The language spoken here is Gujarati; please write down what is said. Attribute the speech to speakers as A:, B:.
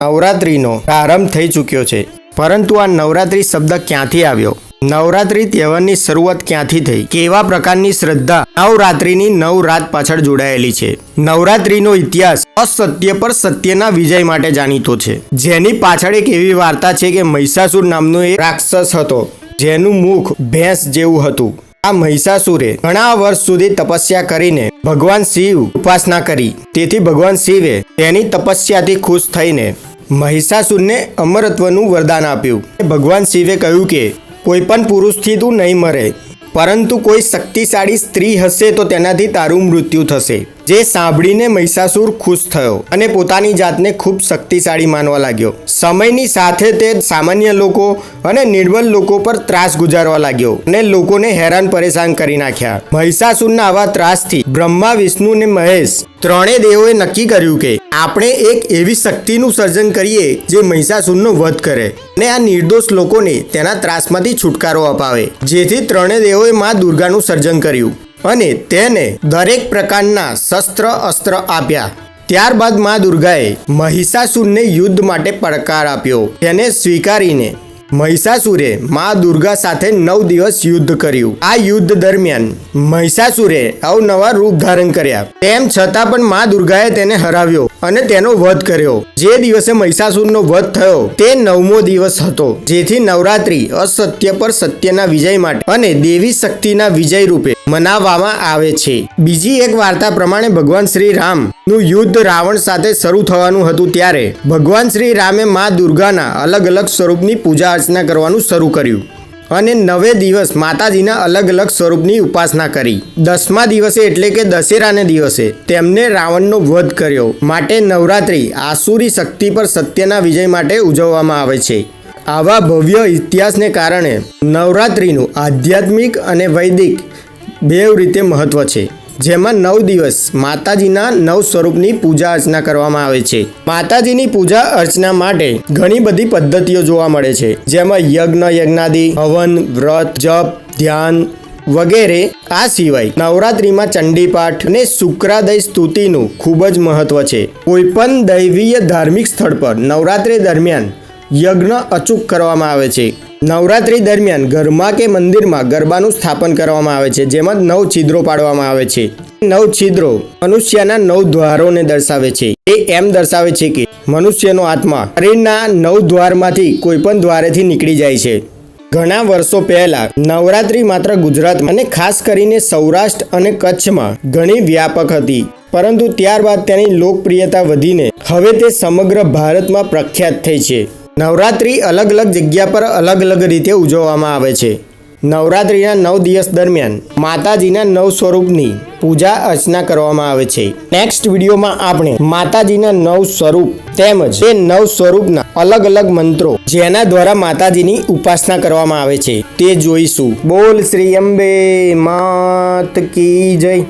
A: નવરાત્રિનો પ્રારંભ થઈ ચૂક્યો છે. પરંતુ આ નવરાત્રિ શબ્દ ક્યાંથી આવ્યો? નવરાત્રિ તહેવારની શરૂઆત ક્યાંથી થઈ? કેવા પ્રકારની શ્રદ્ધા નવરાત્રિની નવ રાત પાછળ જોડાયેલી છે? નવરાત્રિનો ઇતિહાસ અસત્ય પર સત્યના વિજય માટે જાણીતો છે. જેની પાછળ એક એવી વાર્તા છે કે મહિષાસુર નામનો એક રાક્ષસ હતો, જેનું મુખ ભેંસ જેવું હતું. આ મહિષાસુરે ઘણા વર્ષ સુધી તપસ્યા કરીને ભગવાન શિવ ઉપાસના કરી. તેથી ભગવાન શિવે તેની તપસ્યાથી ખુશ થઈને મહિષાસુરને અમરત્વનું વરદાન આપ્યું. ભગવાન શિવે કહ્યું કે, કોઈ પણ પુરુષથી તું નહીં મરે. પરંતુ કોઈ શક્તિશાળી સ્ત્રી હશે તો તેનાથી તારું મૃત્યુ થશે. જે સાંભળીને મહિષાસુર ખુશ થયો અને પોતાની જાતને ખૂબ શક્તિશાળી માનવા લાગ્યો. સમયની સાથે તે સામાન્ય લોકો અને નિર્બલ લોકો પર ત્રાસ ગુજારવા લાગ્યો અને લોકોને હેરાન પરેશાન કરી નાખ્યા. મહિષાસુરના આવા ત્રાસથી બ્રહ્મા, વિષ્ણુ અને મહેશ ત્રણેય દેવોએ નક્કી કર્યું કે આપણે એક એવી શક્તિનું સર્જન કરીએ જે મહિષાસુરનો વધ કરે અને આ નિર્દોષ લોકોને તેના ત્રાસમાંથી છુટકારો અપાવે. જેથી ત્રણેય દેવોએ મા દુર્ગાનું સર્જન કર્યું. અને તેને દરેક પ્રકારના શસ્ત્ર અસ્ત્ર આપ્યા. ત્યારબાદ મા દુર્ગાએ મહિષાસુરને યુદ્ધ માટે પડકાર આપ્યો. તેને સ્વીકારીને મહિષાસુરે મા દુર્ગા સાથે નવ દિવસ યુદ્ધ કર્યું. આ યુદ્ધ દરમિયાન મહિષાસુરે અવનવા રૂપ ધારણ કર્યા. તેમ છતાં પણ મા દુર્ગાએ તેને હરાવ્યો અને તેનો વધ કર્યો. જે દિવસે મહિષાસુરનો વધ થયો, તે નવમો દિવસ હતો, જેથી નવરાત્રી અસત્ય પર સત્યના વિજય માટે અને દેવી શક્તિના વિજય રૂપે મનાવવામાં આવે છે. બીજી એક વાર્તા પ્રમાણે ભગવાન શ્રી રામ નું યુદ્ધ રાવણ સાથે શરૂ થવાનું હતું ત્યારે ભગવાન શ્રી રામે મા દુર્ગાના અલગ અલગ સ્વરૂપની પૂજા અર્ચના કરવાનું શરૂ કર્યું. અને નવે દિવસ માતાજીના અલગ અલગ સ્વરૂપની ઉપાસના કરી. દસમા દિવસે એટલે કે દશેરાને દિવસે તેમને રાવણનો વધ કર્યો. માટે નવરાત્રિ આસુરી શક્તિ પર સત્યના વિજય માટે ઉજવવામાં આવે છે. આવા ભવ્ય ઇતિહાસને કારણે નવરાત્રિનું આધ્યાત્મિક અને વૈદિક બે રીતે મહત્વ છે. જેમાં નવ દિવસ માતાજીના નવ સ્વરૂપની પૂજા અર્ચના કરવામાં આવે છે. માતાજીની પૂજા અર્ચના માટે ઘણી બધી પદ્ધતિઓ જોવા મળે છે. જેમાં યજ્ઞ, યજ્ઞાદિ, હવન, વ્રત, જપ, ધ્યાન વગેરે. આ સિવાય નવરાત્રિમાં ચંડીપાઠ અને શુક્રાદય સ્તુતિનું ખૂબ જ મહત્વ છે. કોઈપણ દૈવીય ધાર્મિક સ્થળ પર નવરાત્રિ દરમિયાન યજ્ઞ અચૂક કરવામાં આવે છે. નવરાત્રી દરમિયાન ઘરમાં કે મંદિરમાં ગરબાનું સ્થાપન કરવામાં આવે છે, જેમાં નવ છિદ્રો પાડવામાં આવે છે. નવ છિદ્રો મનુષ્યના નવ દ્વારોને દર્શાવે છે. એ એમ દર્શાવે છે કે મનુષ્યનો આત્મા શરીરના નવ દ્વારમાંથી કોઈ પણ દ્વારેથી નીકળી જાય છે. ઘણા વર્ષો પહેલા નવરાત્રી માત્ર ગુજરાત અને ખાસ કરીને સૌરાષ્ટ્ર અને કચ્છમાં ઘણી વ્યાપક હતી. પરંતુ ત્યારબાદ તેની લોકપ્રિયતા વધીને હવે તે સમગ્ર ભારતમાં પ્રખ્યાત થઈ છે. નવરાત્રી અલગ અલગ જગ્યા પર અલગ અલગ રીતે ઉજવવામાં આવે છે. નવરાત્રિના નવ દિવસ દરમિયાન માતાજીના નવ સ્વરૂપની પૂજા અર્ચના કરવામાં આવે છે. નેક્સ્ટ વિડીયોમાં આપણે માતાજીના નવ સ્વરૂપ તેમજ તે નવ સ્વરૂપના અલગ અલગ મંત્રો જેના દ્વારા માતાજીની ઉપાસના કરવામાં આવે છે. તે જોઈશું. બોલ શ્રી અંબે, માત કી જય.